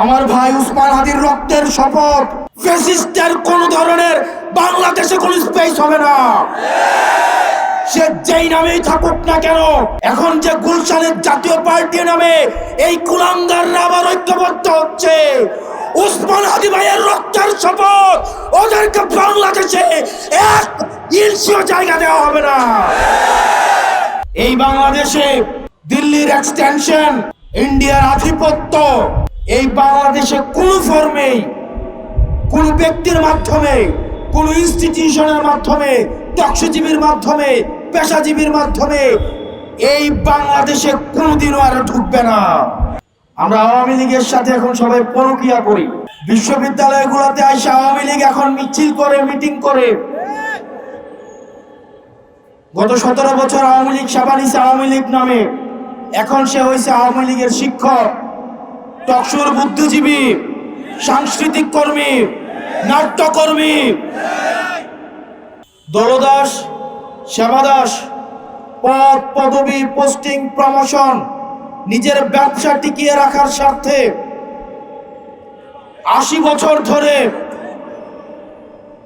আমার ভাই উসমান হাদির রক্তের শপথ। ফেসিস্টের কোন ধরনের বাংলাদেশে কোন স্পেস হবে না। সে যেই নামেই থাকুক না কেন, এখন যে গুলশানের জাতীয় পার্টি নামে এই কুলাঙ্গাররা আবার ঐক্যবদ্ধ হচ্ছে। উসমান হাদি ভাইয়ের রক্তের শপথ, ওদেরকে বাংলাদেশে এক ইঞ্চিও জায়গা দেওয়া হবে না। এই বাংলাদেশে দিল্লির এক্সটেনশন ইন্ডিয়ার আধিপত্য এই বাংলাদেশে কোন ফর্মেই কোন ব্যক্তির মাধ্যমে, কোন ইনস্টিটিউশনের মাধ্যমে দক্ষজীবীর মাধ্যমে, পেশাজীবীর মাধ্যমে এই বাংলাদেশে কোনোদিনও আর ঢুকবে না। আমরা আওয়ামী লীগের সাথে এখন সবাই পরকিয়া করি। বিশ্ববিদ্যালয়গুলোতে আসে আওয়ামী লীগ এখন মিছিল করে, মিটিং করে। গত সতেরো বছর আওয়ামী লীগ সেবা নিছে আওয়ামী লীগ নামে। এখন সে হয়েছে আওয়ামী লীগের শিক্ষক। টকসুর বুদ্ধিজীবী, সাংস্কৃতিক কর্মী, নাট্যকর্মী। দলদাস সেবাদাস পদ, পদবি, পোস্টিং, প্রমোশন, নিজের ব্যবসা টিকিয়ে রাখার স্বার্থে আশি বছর ধরে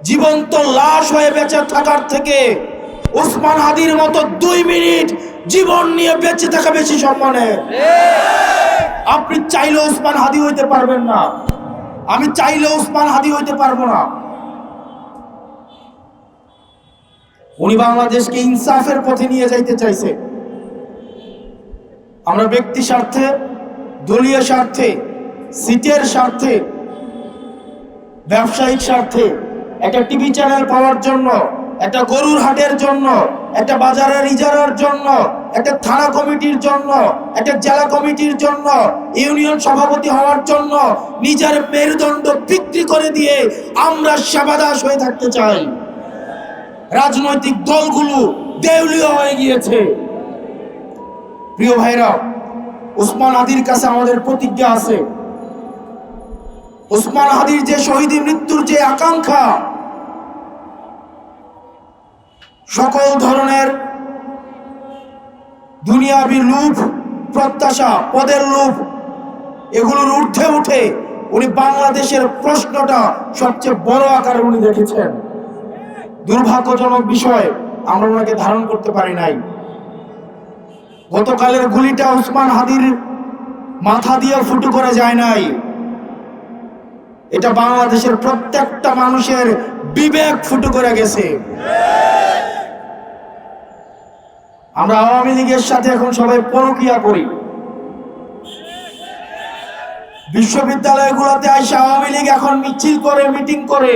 জীবন্ত লাশ হয়ে বেঁচে থাকার থেকে উসমান হাদির মতো দুই মিনিট জীবন নিয়ে বেঁচে থাকা বেশি সম্মানে আপনি চাইলে উসমান হাদি হইতে পারবেন না। আমি চাইলে উসমান হাদি হইতে পারব না। উনি বাংলাদেশকে ইনসাফের পথে নিয়ে যাইতে চাইছে। আমরা ব্যক্তি স্বার্থে, দলীয় স্বার্থে, সিটের স্বার্থে, ব্যবসায়িক স্বার্থে, একটা টিভি চ্যানেল পাওয়ার জন্য, একটা গরুর হাটের জন্য, একটা বাজারের ইজারার জন্য একটা থানা কমিটির জন্য, একটা জেলা কমিটির জন্য, ইউনিয়ন সভাপতি হওয়ার জন্য নিজের মেরুদণ্ড বিক্রি করে দিয়ে আমরা সেবাদাস হয়ে থাকতে চাই। রাজনৈতিক দলগুলো দেউলিয়া হয়ে গিয়েছে। প্রিয় ভাইরা, উসমান আদির কাছে আমাদের প্রতিজ্ঞা আছে। উসমান হাদির যে শহীদি মৃত্যুর যে আকাঙ্ক্ষা, সকল ধরনের দুনিয়াবি লোভ প্রত্যাশা, পদের লোভ এগুলোর ঊর্ধ্বে উঠে উনি বাংলাদেশের প্রশ্নটা সবচেয়ে বড় আকারে উনি দেখেছেন। দুর্ভাগ্যজনক বিষয়, আমরা ওনাকে ধারণ করতে পারি নাই। গতকালের গুলিটা উসমান হাদির মাথা দিয়ে ফুটু করে যায় নাই। এটা বাংলাদেশের প্রত্যেকটা মানুষের বিবেক ফুটু করে গেছে। আমরা আওয়ামী লীগের সাথে এখন সবাই পরকিয়া করি। বিশ্ববিদ্যালয়গুলোতে আসে আওয়ামী লীগ এখন মিছিল করে, মিটিং করে।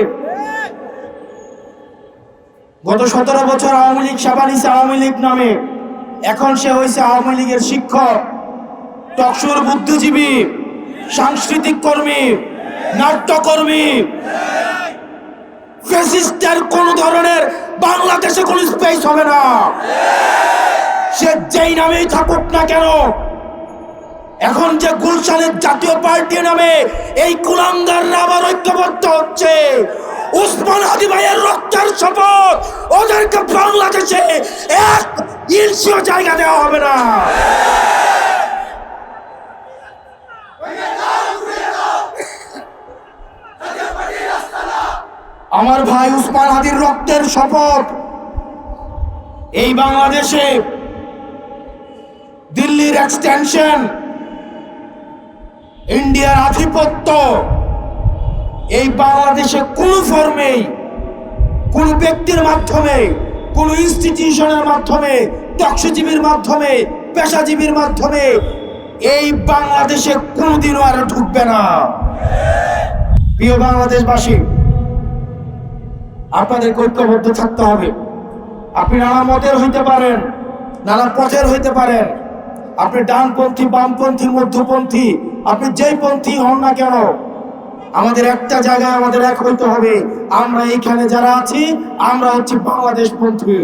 গত সতেরো বছর আওয়ামী লীগ সেবা নিছে আওয়ামী লীগ নামে। এখন সে হয়েছে আওয়ামী লীগের শিক্ষক টকসুর বুদ্ধিজীবী, সাংস্কৃতিক কর্মী, নাট্যকর্মী। ফেসিস্টের কোন ধরনের বাংলাদেশে কোন স্পেস হবে না। সে যেই নামেই থাকুক না কেন, এখন যে গুলশানের জাতীয় পার্টি নামে এই কুলাঙ্গাররা আবার ঐক্যবদ্ধ হচ্ছে। উসমান হাদি ভাইয়ের রক্তের শপথ, ওদেরকে বাংলাদেশে এক ইঞ্চিও জায়গা দেওয়া হবে না। আমার ভাই উসমান হাদির রক্তের শপথ, এই বাংলাদেশে দিল্লির এক্সটেনশন ইন্ডিয়ার আধিপত্য. এই বাংলাদেশে কোন ফর্মেই কোন ব্যক্তির মাধ্যমে, কোন ইনস্টিটিউশনের মাধ্যমে দক্ষজীবীর মাধ্যমে, পেশাজীবীর মাধ্যমে এই বাংলাদেশে কোনোদিনও আর ঢুকবে না। প্রিয় বাংলাদেশবাসী আপনাদের ঐক্যবদ্ধ থাকতে হবে। আপনি নানা মতের হইতে পারেন, নানা পথের হইতে পারেন আপনি ডানপন্থী, বামপন্থী, মধ্যপন্থী, আপনি যেই পন্থী হন না কেন, আমাদের একটা জায়গায় আমাদের এক হইতে হবে। আমরা এইখানে যারা আছি, আমরা হচ্ছে বাংলাদেশ পন্থী।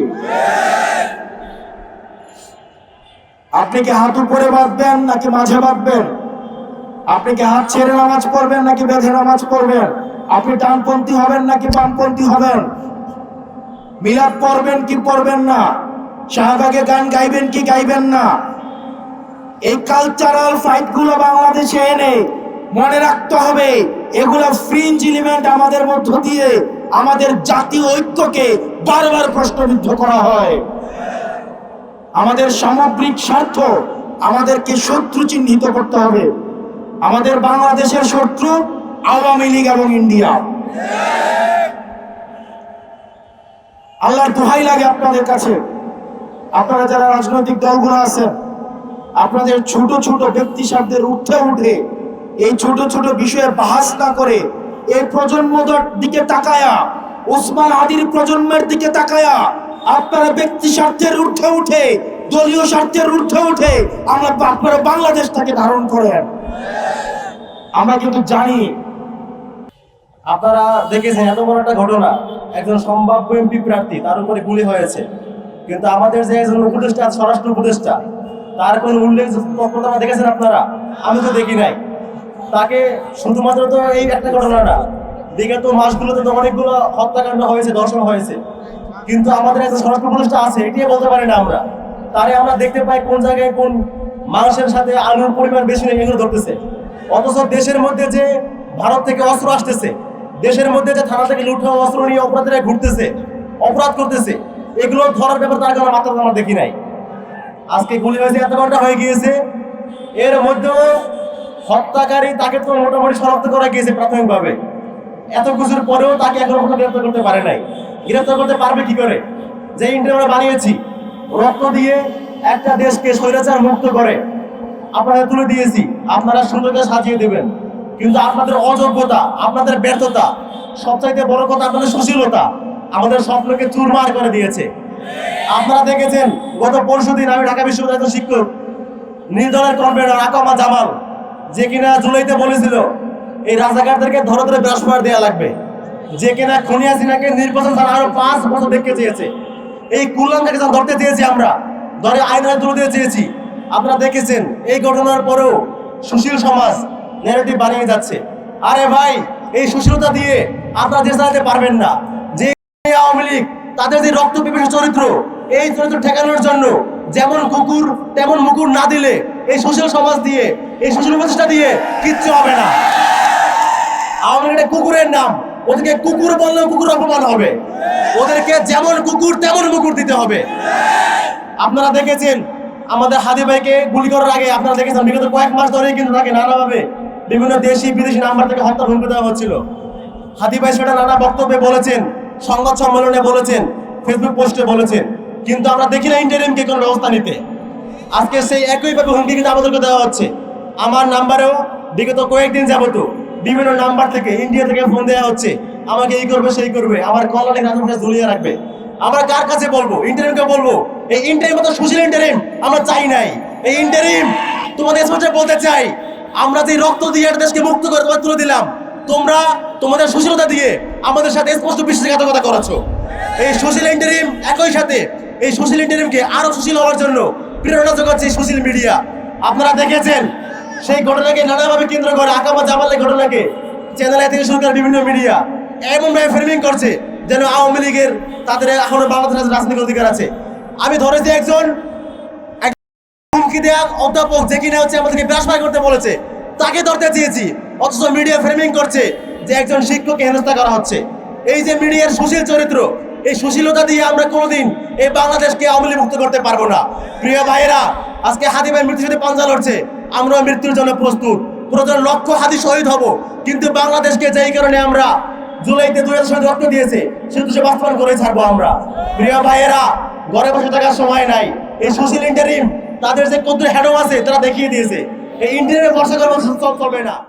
আপনি কি হাত উপরে বাঁধবেন নাকি মাঝে বাঁধবেন? আপনি কি হাত ছেড়ে নামাজ পড়বেন নাকি বেঁধে নামাজ পড়বেন? আপনি ডানপন্থী হবেন নাকি বামপন্থী হবেন? মিলাদ পড়বেন কি পড়বেন না? শাহবাগে গান গাইবেন কি গাইবেন না? এই কালচারাল ফাইটগুলো বাংলাদেশে এনে মনে রাখতে হবে, এগুলা ফ্রিঞ্জ এলিমেন্ট আমাদের মধ্য দিয়ে আমাদের জাতীয় ঐক্যকে বারবার প্রশ্নবিদ্ধ করা হয়। আমাদের সামগ্রিক স্বার্থ আমাদেরকে শত্রু চিহ্নিত করতে হবে। আমাদের বাংলাদেশের শত্রু আওয়ামী লীগ এবং ইন্ডিয়া। আল্লাহর দোহাই লাগে আপনাদের কাছে। আপনারা যারা রাজনৈতিক দলগুলো আছেন আপনাদের ছোট ছোট ব্যক্তি স্বার্থের উঠে উঠে, এই ছোট ছোট বিষয়ে বাহাস না করে এই প্রজন্মদের দিকে তাকায়া, ওসমান আদির প্রজন্মের দিকে তাকায়া, আপনারা ব্যক্তি স্বার্থের উঠে উঠে, দলীয় স্বার্থের উঠে উঠে, আমরা আপনারা বাংলাদেশটাকে ধারণ করেন। আমরা কিন্তু জানি, আপনারা দেখেছেন এত বড় একটা ঘটনা, একজন সম্ভাব্য এমপি প্রার্থী, তার উপরে গুলি হয়েছে। কিন্তু আমাদের যে একজন উপদেষ্টা, স্বরাষ্ট্র উপদেষ্টা তার কোন উল্লেখ তৎপরতা দেখেছেন আপনারা? আমি তো দেখি নাই। তাকে শুধুমাত্র তো এই একটা ঘটনা না বিগত মাসগুলোতে তো অনেকগুলো হত্যাকাণ্ড হয়েছে, ধর্ষণ হয়েছে। কিন্তু আমাদের একজন স্বরাষ্ট্র উপদেষ্টা আছে, এটিও বলতে পারি না আমরা। তারে আমরা দেখতে পাই কোন জায়গায় কোন মাংসের সাথে আলুর পরিমাণ বেশি নেই এগুলো ধরতেছে। অথচ দেশের মধ্যে যে ভারত থেকে অস্ত্র আসতেছে, দেশের মধ্যে যে থানা থেকে লুট অস্ত্র নিয়ে অপরাধীরা ঘুরতেছে, অপরাধ করতেছে, এগুলো ধরার ব্যাপার তার কারণে মাত্রা আমরা দেখি নাই। আজকে গুলি হয়েছে, এত ঘণ্টা হয়ে গিয়েছে। এর মধ্যেও হত্যাকারী তাকে তো মোটামুটি শনাক্ত করা গিয়েছে প্রাথমিকভাবে। এত কিছুর পরেও তাকে এখনও পর্যন্ত গ্রেফতার করতে পারে নাই। গ্রেফতার করতে পারবে কি করে? যে ইন্টারভিউ আমরা বানিয়েছি, রক্ত দিয়ে একটা দেশকে স্বৈরাচার মুক্ত করে আপনাদের তুলে দিয়েছি। আপনারা সুন্দরকে সাজিয়ে দেবেন। কিন্তু আপনাদের অযোগ্যতা, আপনাদের ব্যর্থতা, সবচাইতে বড় কথা আপনাদের সুশীলতা, আমাদের স্বপ্নকে চুরমার করে দিয়েছে। আপনারা দেখেছেন গত পরশু দিন আমি ঢাকা বিশ্ববিদ্যালয়ের শিক্ষক নির্দলের কনভেনর আকামা জামাল, যে কিনা জুলাইতে বলেছিল, এই রাজাকারদেরকে ধরে ধরে বৃহস্পতি দেওয়া লাগবে। যে কিনা খুনিয়া সিনাকে নির্বাচন ছাড়া আরও পাঁচ বছর দেখতে চেয়েছে। এই কুল্লামকে যখন ধরতে চেয়েছি আমরা, ধরে আইন হাতে তুলে দিতে চেয়েছি। আপনারা দেখেছেন, এই ঘটনার পরেও সুশীল সমাজ ন্যারেটিভ বানিয়ে যাচ্ছে। আরে ভাই, এই সুশীলতা দিয়ে আপনারা দেশ চালাতে পারবেন না, যে আওয়ামী লীগ, তাদের যে রক্ত চরিত্র এই চরিত্র ঠেকানোর জন্য যেমন কুকুর, তেমন মুকুর না দিলে এই সুশীল সমাজ দিয়ে, এই সুশীল প্রচেষ্টা দিয়ে কিচ্ছু হবে না। লীগ একটা কুকুরের নাম, ওদেরকে কুকুর বললেও কুকুর অপমান হবে। ওদেরকে যেমন কুকুর, তেমন মুকুর দিতে হবে। আপনারা দেখেছেন, আমাদের হাদি ভাইকে গুলি করার আগে আপনারা দেখেছেন, বিগত কয়েক মাস ধরেই কিন্তু তাকে নানাভাবে বিভিন্ন দেশি, বিদেশি নাম্বার থেকে হত্যা হুমকি দেওয়া হচ্ছিল। হাদি ভাই সেটা নানা বক্তব্যে বলেছেন, সংবাদ সম্মেলনে বলেছেন ফেসবুক পোস্টে বলেছেন। কিন্তু আমরা দেখি না ইন্টারিমকে কোনো ব্যবস্থা নিতে। আজকে সেই একইভাবে হুমকি কিন্তু আমাদেরকে দেওয়া হচ্ছে। আমার নাম্বারেও বিগত কয়েকদিন যাবত বিভিন্ন নাম্বার থেকে ইন্ডিয়া থেকে ফোন দেওয়া হচ্ছে। আমাকে এই করবে, সেই করবে। আমার কলারে রাজু ঝুলিয়ে রাখবে। আমরা কার কাছে বলব? ইন্টারিমকে বলব? এই ইন্টারিম মতো সুশীল ইন্টারিম আমরা চাই নাই। এই ইন্টারিম তোমাদের স্পষ্টে বলতে চাই, আমরা যে রক্ত দিয়ে দেশকে মুক্ত করে তোমার তুলে দিলাম, তোমরা তোমাদের সুশীলতা দিয়ে আমাদের সাথে স্পষ্ট বিশ্বাসঘাতকতা করাচ্ছ এই সুশীল ইন্টারিম একই সাথে এই সুশীল ইন্টারিমকে আরও সুশীল হওয়ার জন্য প্রেরণা যোগাচ্ছে এই সুশীল মিডিয়া। আপনারা দেখেছেন সেই ঘটনাকে নানাভাবে কেন্দ্র করে আকামা জামালের ঘটনাকে চ্যানেল থেকে শুরু করে বিভিন্ন মিডিয়া এমনভাবে ফ্রেমিং করছে যেন আওয়ামী লীগের তাদের এখনও বাংলাদেশের রাজনৈতিক অধিকার আছে। আমি ধরেছি একজন হুমকি দেওয়া অধ্যাপক যে কিনা হচ্ছে আমাদেরকে ব্যাসবাই করতে বলেছে। তাকে ধরতে চেয়েছি। অথচ মিডিয়া ফ্রেমিং করছে যে একজন শিক্ষককে হেনস্থা করা হচ্ছে। এই যে মিডিয়ার সুশীল চরিত্র এই সুশীলতা দিয়ে আমরা কোনোদিন এই বাংলাদেশকে আওয়ামী মুক্ত করতে পারব না। প্রিয় ভাইয়েরা, আজকে হাদি ভাই মৃত্যুর সাথে পাঞ্জা লড়ছে। আমরা মৃত্যুর জন্য প্রস্তুত। প্রয়োজন লক্ষ হাদি শহীদ হব। কিন্তু বাংলাদেশকে যেই কারণে আমরা জুলাইতে দুই হাজার রক্ত দিয়েছে সেহেতু সে বাস্তবায়ন করে ছাড়বো আমরা। প্রিয় ভাইয়েরা, ঘরে বসে থাকার সময় নাই। এই সুশীল ইন্টারিম তাদের যে কত হ্যাডো আছে, তারা দেখিয়ে দিয়েছে। এই ইন্টারিমে ভরসা করব চলবে না।